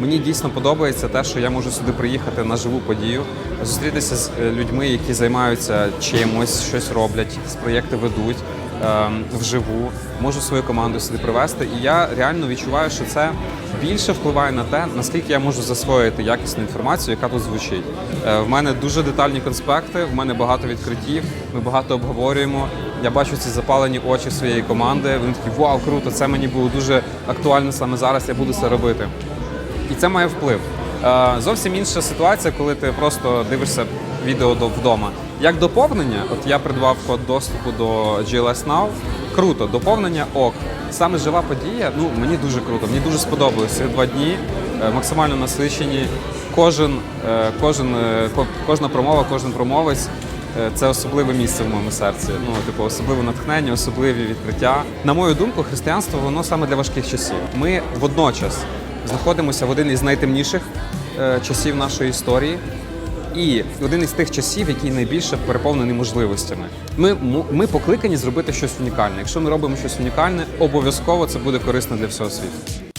Мені дійсно подобається те, що я можу сюди приїхати на живу подію, зустрітися з е, людьми, які займаються чимось, щось роблять, з проєкти ведуть ем, вживу. Можу свою команду сюди привезти. І я реально відчуваю, що це більше впливає на те, наскільки я можу засвоїти якісну інформацію, яка тут звучить. Е, В мене дуже детальні конспекти, в мене багато відкриттів, ми багато обговорюємо. Я бачу ці запалені очі своєї команди. Вони такі вау, круто! Це мені було дуже актуально саме зараз. Я буду це робити. І це має вплив. Е, Зовсім інша ситуація, коли ти просто дивишся відео до- вдома. Як доповнення, от я придбав код доступу до GLS Now. Круто, доповнення ок. Саме жива подія, ну мені дуже круто, мені дуже сподобалося два дні, е, максимально насичені. Кожен, е, кожен, кожна промова, кожен промовець Це особливе місце в моєму серці. Ну, типу, особливе натхнення, особливі відкриття. На мою думку, християнство воно саме для важких часів. Ми водночас знаходимося в один із найтемніших е, часів нашої історії. І один із тих часів, який найбільше переповнений можливостями. Ми, ми покликані зробити щось унікальне. Якщо ми робимо щось унікальне, обов'язково це буде корисно для всього світу.